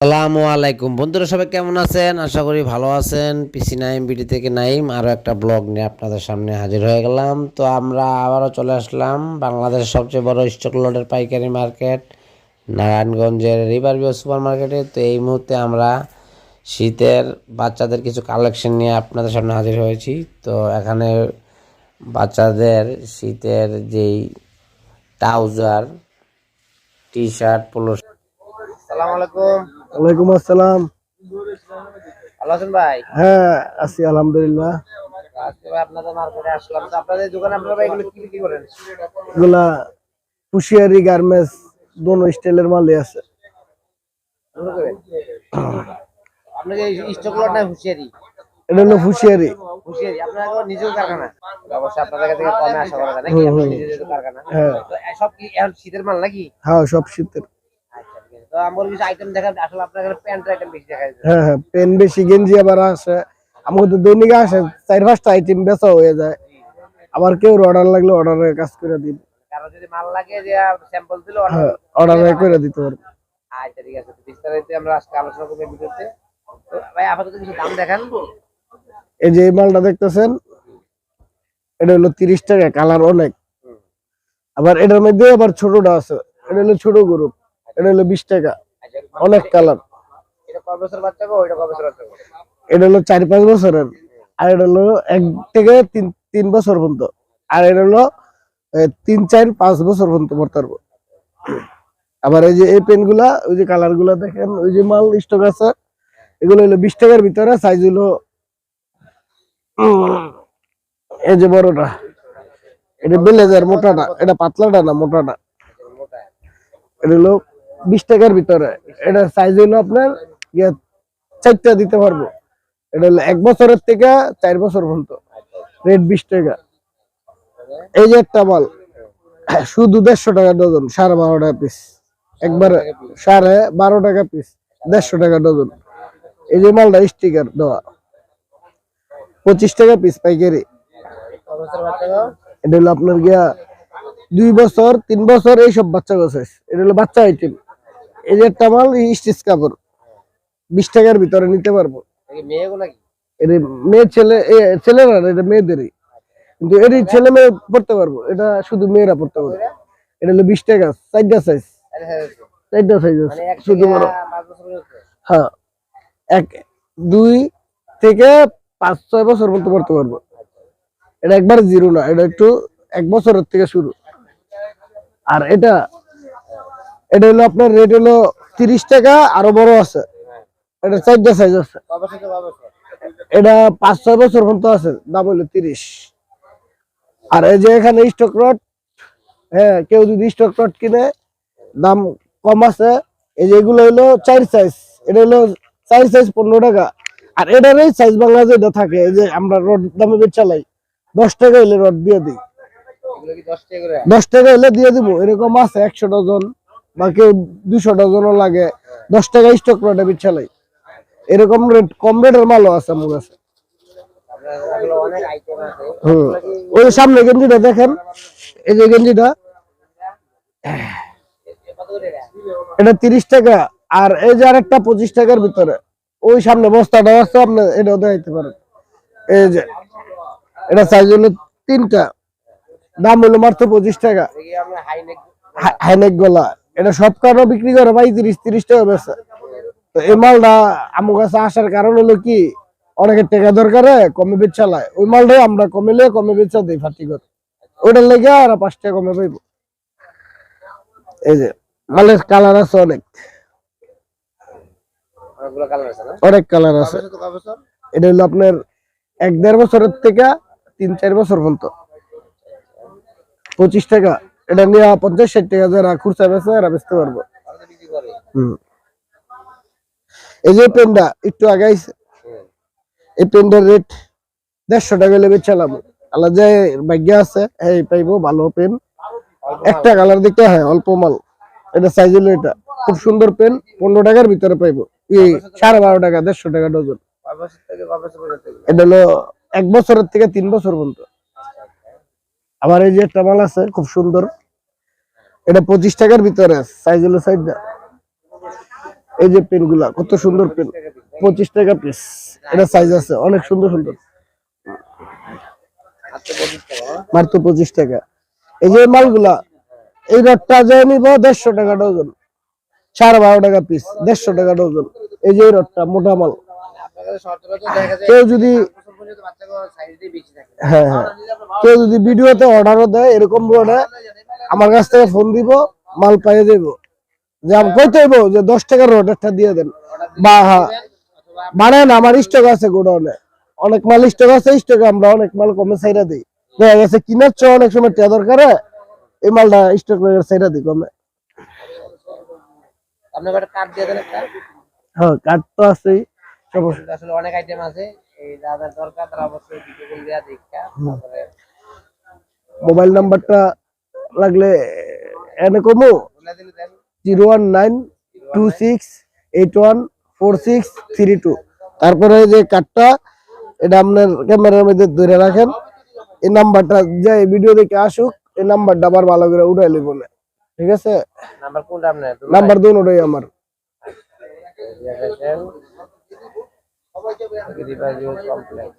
আসসালামু আলাইকুম। বন্ধুরা, সবাই কেমন আছেন? আশা করি ভালো আছেন। পিসি নাইম বিডি থেকে নাইম আরও একটা ব্লগ নিয়ে আপনাদের সামনে হাজির হয়ে গেলাম। তো আমরা আবারও চলে আসলাম বাংলাদেশের সবচেয়ে বড় স্টক লটের পাইকারি মার্কেট, নারায়ণগঞ্জের রিভারভিউ সুপার মার্কেটে তো এই মুহূর্তে আমরা শীতের বাচ্চাদের কিছু কালেকশন নিয়ে আপনাদের সামনে হাজির হয়েছি। তো এখানে বাচ্চাদের শীতের যেই ট্রাউজার টি শার্ট পোলো আলাইকুম। ওয়ালাইকুম আসসালাম। ভাই? হ্যাঁ আছি আলহামদুলিল্লাহ। আজকে ভাই আপনাদের মার্কেটে আসলাম। তো আপনাদের দোকানে আপনারা ভাই এগুলো কি বিক্রি করেন? এগুলা পুশিয়ারি গার্মেন্টস দোনো স্টাইলের মালই আছে। আপনাদের স্টক লট না হুঁশিয়ারি? এটা হলো ফুশিয়ারি হুঁশিয়ারি। আপনাদের নিজের কারখানা? অবশ্যই আপনাদের কাছ কমে আশা করা যায় নাকি? হুম, হুম। আপনাদের নিজেদের কারখানা? হ্যাঁ। সব কি শীতের মাল নাকি? হ্যাঁ সব শীতের। আমার কিছু আইটেম দেখা আসলে আপনার এখানে প্যান্টের আইটেম বেশি দেখা যায়। হ্যাঁ হ্যাঁ পেন বেশি গেঞ্জি আবার আসে আমাকে তো দৈনিক আসে চার পাঁচটা আইটেম বেচা হয়ে যায়। আবার কেউ অর্ডার লাগলে অর্ডারের কাজ করে দিন কারও যদি মাল লাগে যে স্যাম্পল দিলে হ্যাঁ করে দিতে পারব। আচ্ছা ঠিক আছে। বিস্তারিত আমরা আজকে আলোচনা করব ভিডিওতে। ভাই আপাতত কিছু দাম দেখান। এই যে এই মালটা দেখতেছেন এটা হলো তিরিশ টাকা কালার অনেক। আবার এটার মধ্যে আবার ছোটটা আছে এটা হলো ছোট গ্রুপ এটা হলো বিশ টাকা। অনেক কালার। এটা হলো চার পাঁচ বছরের। আর এটা হলো এক থেকে তিন তিন বছর পর্যন্ত। আর এটা হলো তিন চার পাঁচ বছর পর্যন্ত পড়তে পারব। আবার এই যে এই পেনগুলা ওই যে কালারগুলা দেখেন ওই যে মাল স্টক আছে এগুলো হলো বিশ টাকার ভিতরে সাইজ হলো এই যে বড়টা। এটা বেলেজার মোটাটা। এটা পাতলাটা না মোটাটা। মোটা এটা হলো বিশ টাকার ভিতরে। এটা সাইজ হলো আপনার ইয়ে চারটা দিতে পারব। এটা হলো এক বছরের থেকে চার বছর পর্যন্ত। রেট বিশ টাকা। এই যে একটা মাল, শুধু দেড়শো টাকা ডজন, সাড়ে বারো টাকা পিস একবার সাড়ে বারো টাকা পিস দেড়শো টাকা ডজন। এই যে মালটা স্টিকার দেওয়া। পঁচিশ টাকা পিস পাইকারি। এটা হলো আপনার গিয়া দুই বছর, তিন বছর, এইসব বাচ্চা গেছে এটা হলো বাচ্চা আইটেম এই একটা মাল স্টিচ কাপড়। বিশ টাকার ভিতরে নিতে পারব। মেয়ে এটা মেয়ে ছেলে ছেলেরা এটা মেয়েদেরই। কিন্তু এটি ছেলে মেয়ে পড়তে পারব। এটা শুধু মেয়েরা পড়তে পারবে। এটা হলো বিশ টাকা চারটা সাইজ চারটা সাইজ মানে আছে। এক শুধু হ্যাঁ। এক দুই থেকে পাঁচ ছয় বছর পর্যন্ত পড়তে পারব। এটা একবার জিরো না এটা একটু এক বছরের থেকে শুরু। আর এটা এটা হলো আপনার রেট হলো তিরিশ টাকা আরও বড় আছে। এটা চারটা সাইজ আছে। এটা পাঁচ ছয় বছর পর্যন্ত আছে দাম হলো তিরিশ। আর এই যে এখানে স্টক রড হ্যাঁ কেউ যদি স্টক রড কিনে দাম কম আছে এই যে এগুলো হলো চার সাইজ এটা হলো চার সাইজ পনেরো টাকা। আর এটারই সাইজ বাংলা যেটা থাকে এই যে আমরা রড দামে বেচ চালাই দশ টাকা হইলে রড দিয়ে দিই। দশ টাকা করে? দশ টাকা হইলে দিয়ে দিব এরকম আছে একশো ডজন। বা কেউ দুশো ডজনও লাগে। দশ টাকা স্টক রডে বেচ চালাই এরকম রেট কম রেটের মালও আছে আমার কাছে। হুম। ওই সামনে গেঞ্জিটা দেখেন। এই যে গেঞ্জিটা। এটা? তিরিশ টাকা আর এই যে আরেকটা পঁচিশ টাকার ভিতরে। ওই সামনে বস্তাটা আছে আপনি এটাও দেখাইতে পারেন। এই যে এটা সাইজ হলো তিনটা। দাম হলো মাত্র পঁচিশ টাকা। হাইনেক গলা। এটা সব কারণে বিক্রি করে ভাই তিরিশ তিরিশ টাকা বেচে। তো এই মালটা আমার কাছে আসার কারণ হলো কি অনেকের টাকা দরকারে কমে বেচ চালায়। ওই মালটাই আমরা কমেলে কমে বেচা দিই ফাটি করে। ওইটার লেগে আর পাঁচ টাকা কমে পাইব। এই যে মালের কালার আছে অনেক। কালার আছে অনেক কালার আছে। এটা হলো আপনার এক দেড় বছরের থেকে তিন চার বছর পর্যন্ত। পঁচিশ টাকা। এটা নিয়ে পঞ্চাশ ষাট টাকা যারা খুরসা বেচে এরা বেচতে পারব। এই যে পেনটা, একটু আগে আইছে হুম। এই পেনটার রেট দেড়শো টাকা লেবে চালাম আল্লাহ যে ভাগ্য আছে, এই পাইবো ভালো পেন। একটা কালার দিতে হয়, অল্প মাল। এটা সাইজ হলো এটা। খুব সুন্দর পেন, পনেরো টাকার ভিতরে পাইবো। এই সাড়ে বারো টাকা, দেড়শো টাকা ডজন? এটা হলো এক বছরের থেকে তিন বছর পর্যন্ত। আবার এই যে একটা মাল আছে, খুব সুন্দর। এটা পঁচিশ টাকার ভিতরে সাইজ হলো সাইডটা এই যে পেনগুলা কত সুন্দর পেন পঁচিশ টাকা পিস এটা সাইজ আছে, অনেক সুন্দর সুন্দর। পঁচিশ টাকা। এই যে মালগুলা, এই রডটা যে নিব দেড়শো টাকা ডজন। সাড়ে বারো টাকা পিস দেড়শো টাকা ডজন। এই যে রডটা, মোটা মাল। কেউ যদি হ্যাঁ হ্যাঁ। কেউ যদি ভিডিওতে অর্ডারও দেয় এরকম রোডে আমার কাছ থেকে ফোন দিব মাল পাইয়ে দেব। যে আমি কইতে হইব যে দশ টাকার রোড একটা দিয়ে দেন। বা হ্যাঁ। বানায় আমার স্টক আছে গোডাউনে। অনেক মাল স্টক আছে স্টকে আমরা অনেক মাল কমে সাইডা দিই। দেখা গেছে কিনার চেয়ে অনেক সময় টিয়া দরকার এই মালটা স্টক সাইডা দিই কমে। আপনার কার্ড দিয়ে দেন একটা। হ্যাঁ কার্ড তো আছেই। আসলে অনেক আইটেম আছে। এই যাদের দরকার তারা অবশ্যই ভিডিও কল দেখা তারপরে মোবাইল নাম্বারটা লাগলে এনে কমু? Zero one nine two six eight one four six three two. তারপরে যে কার্ডটা এটা আপনার ক্যামেরার মধ্যে ধরে রাখেন। এই নাম্বারটা যে ভিডিও দেখে আসুক এই নাম্বারটা আবার ভালো করে উঠাই লিব না। ঠিক আছে? নাম্বার কোনটা আপনার? নাম্বার দুন Agriba Youth Complex.